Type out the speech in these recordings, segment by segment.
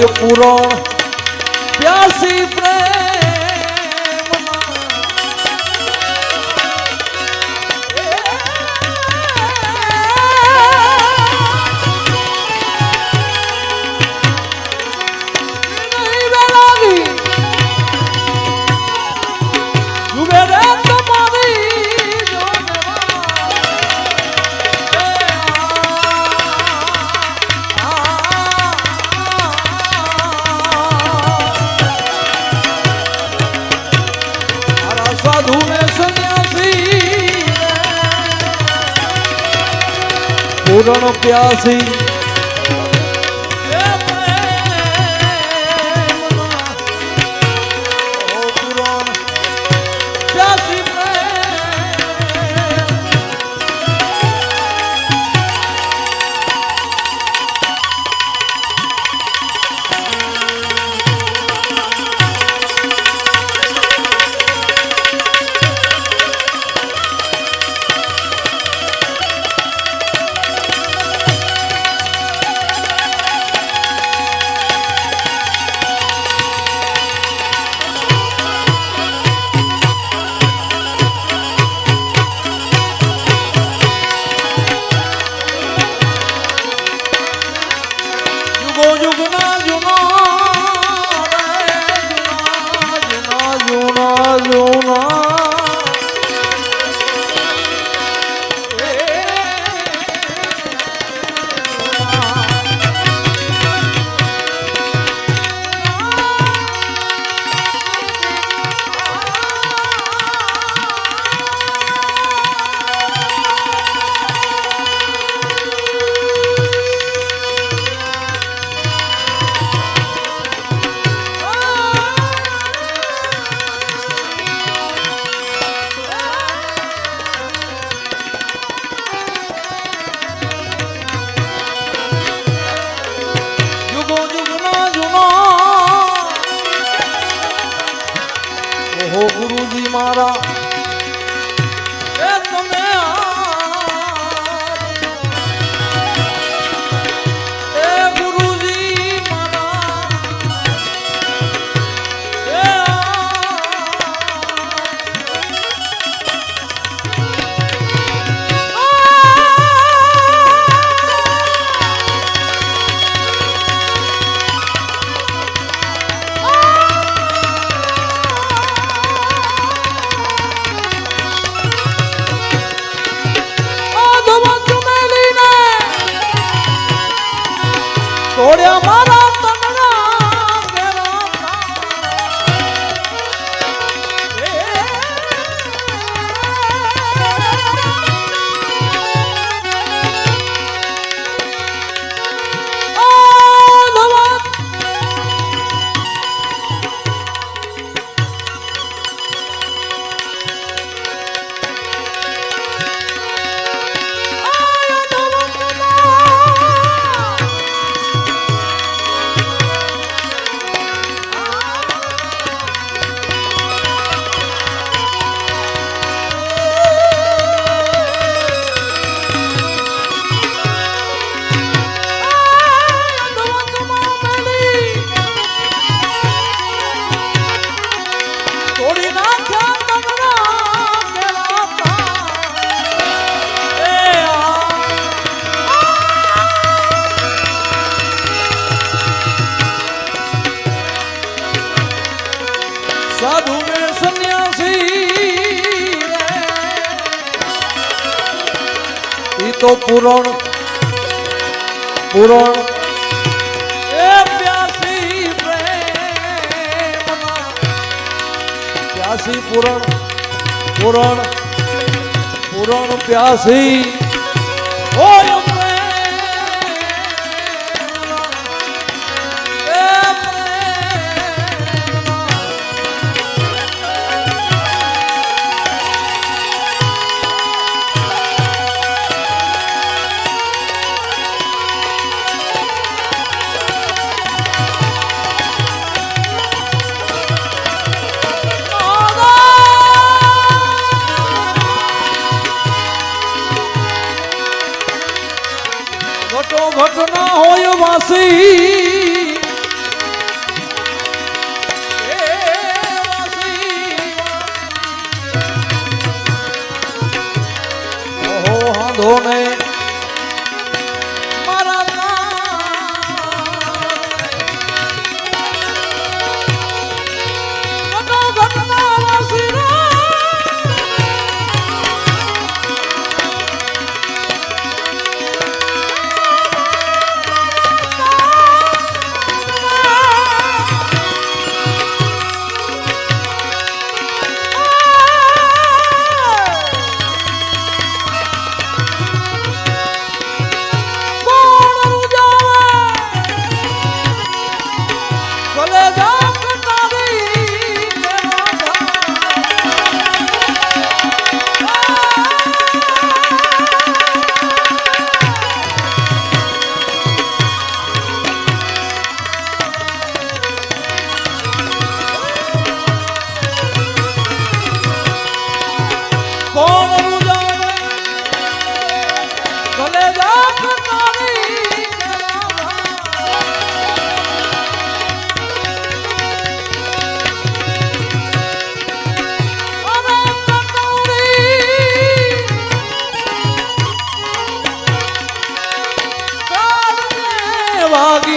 પુરાણ પ્યાસી पूरण प्यासी। ¡Eso! Glória, Maravilha. તો પૂરણ પૂરણ. પ્યાસી પૂરણ પૂરણ પૂરણ પ્યાસી. ઓય તો ઘટના હોય વાસી. ધોને fuck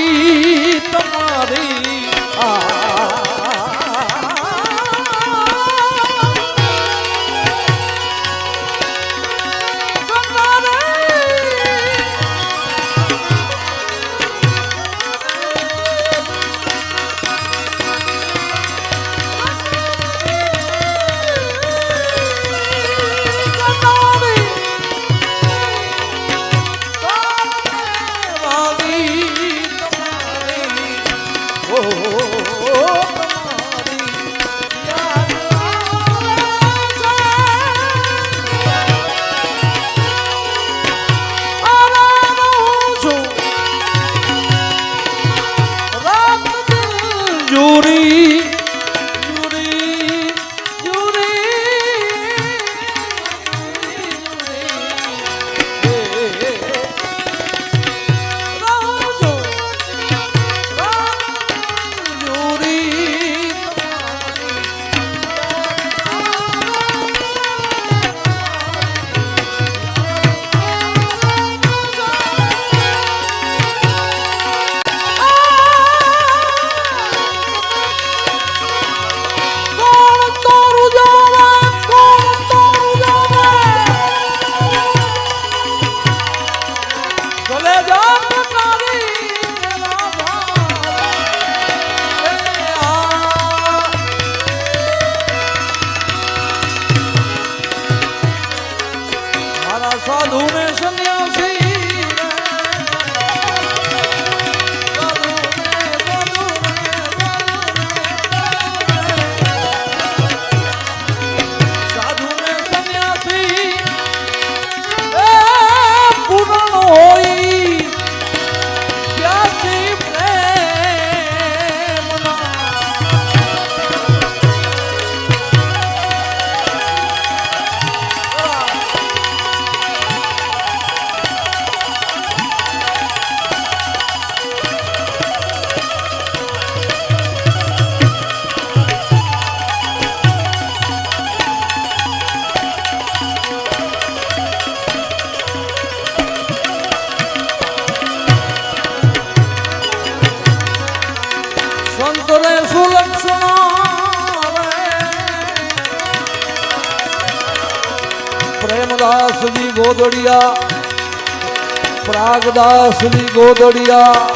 સંતરે સુલક્ષણ પ્રેમદાસજી ગોદડિયા પ્રાગદાસજી ગોદડિયા